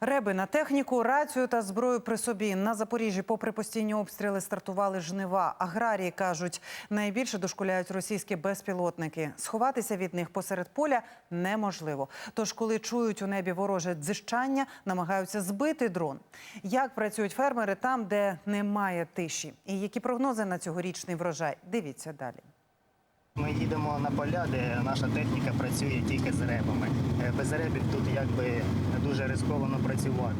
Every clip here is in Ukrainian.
Реби на техніку, рацію та зброю при собі на Запоріжжі, попри постійні обстріли, стартували жнива. Аграрії кажуть, найбільше дошкуляють російські безпілотники. Сховатися від них посеред поля неможливо. Тож, коли чують у небі вороже дзижчання, намагаються збити дрон. Як працюють фермери там, де немає тиші, і які прогнози на цьогорічний врожай? Дивіться далі. Ми їдемо на поля, де наша техніка працює тільки з ребами. Без ребів тут якби дуже ризиковано працювати.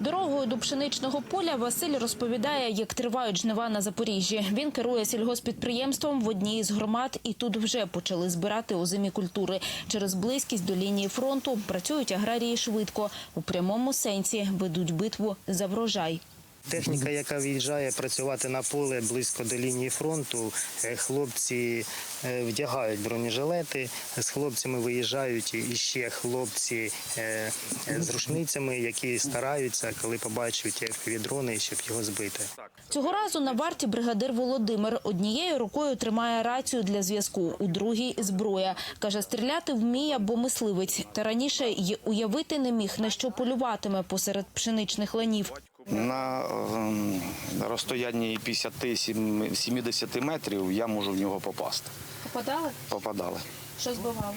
Дорогою до пшеничного поля Василь розповідає, як тривають жнива на Запоріжжі. Він керує сільгоспідприємством в одній із громад, і тут вже почали збирати озимі культури. Через близькість до лінії фронту працюють аграрії швидко. У прямому сенсі ведуть битву за врожай. Техніка, яка виїжджає працювати на поле близько до лінії фронту, е, хлопці е, вдягають бронежилети. З хлопцями виїжджають і ще хлопці е, з рушницями, які стараються, коли побачать FPV-дрони, щоб його збити. Цього разу на варті бригадир Володимир однією рукою тримає рацію для зв'язку, у другій зброя. Каже, стріляти вміє, бо мисливець. Та раніше й уявити не міг, на що полюватиме посеред пшеничних ланів. На ем, розстоянні 50-70 метрів я можу в нього попасти. Попадали? Попадали. Що збивали?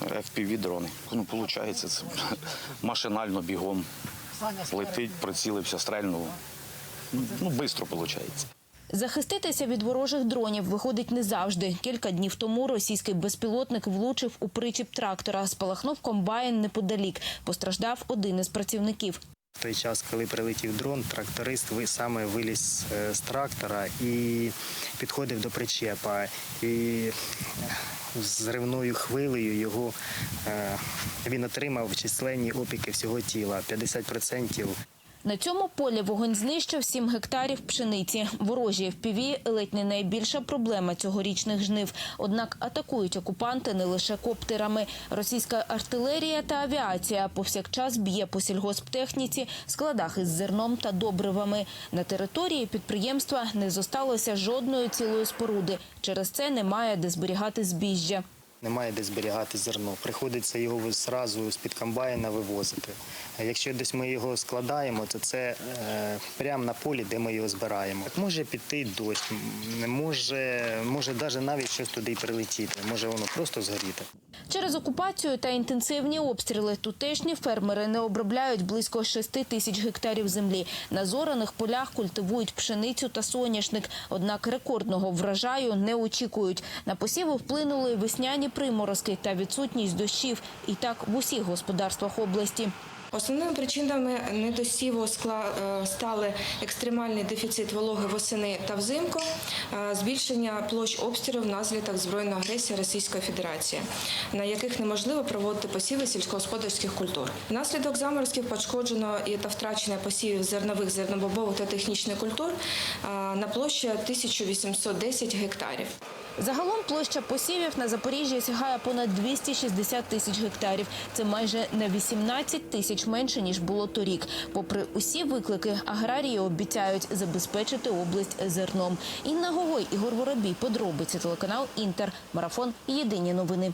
FPV-дрони. Ну, виходить, це машинально бігом. Летить, прицілився, стрельнув. Ну, швидко виходить. Захиститися від ворожих дронів виходить не завжди. Кілька днів тому російський безпілотник влучив у причіп трактора. Спалахнув комбайн неподалік. Постраждав один із працівників. В той час, коли прилетів дрон, тракторист саме виліз е, з трактора і підходив до причепа. І зривною хвилею його е, він отримав численні опіки всього тіла 50%. На цьому полі вогонь знищив 7 гектарів пшениці. Ворожі впіві ледь не найбільша проблема цьогорічних жнив. Однак атакують окупанти не лише коптерами. Російська артилерія та авіація повсякчас б'є по сільгосптехніці, складах із зерном та добривами. На території підприємства не зосталося жодної цілої споруди. Через це немає де зберігати збіжжя. Немає де зберігати зерно. Приходиться його зразу з-під комбайна вивозити. Якщо десь ми його складаємо, то це е, прямо на полі, де ми його збираємо. Може піти дощ, може, може навіть щось туди прилетіти, може воно просто згоріти. Через окупацію та інтенсивні обстріли тутешні фермери не обробляють близько 6 тисяч гектарів землі. На зораних полях культивують пшеницю та соняшник. Однак рекордного врожаю не очікують. На посіви вплинули весняні приморозки та відсутність дощів. І так в усіх господарствах області. Основними причинами недосіву е, стали екстремальний дефіцит вологи восени та взимку, е, збільшення площ обстрілів внаслідок збройної агресії Російської Федерації, на яких неможливо проводити посіви сільськогосподарських культур. Внаслідок заморозків пошкоджено та втрачено посівів зернових, зернобобових та технічних культур е, на площі 1810 гектарів. Загалом площа посівів на Запоріжжі сягає понад 260 тисяч гектарів. Це майже на 18 тисяч менше ніж було торік. Попри усі виклики, аграрії обіцяють забезпечити область зерном. Інна Гогой, Ігор Воробій, подробиці телеканал Інтер, марафон. Єдині новини.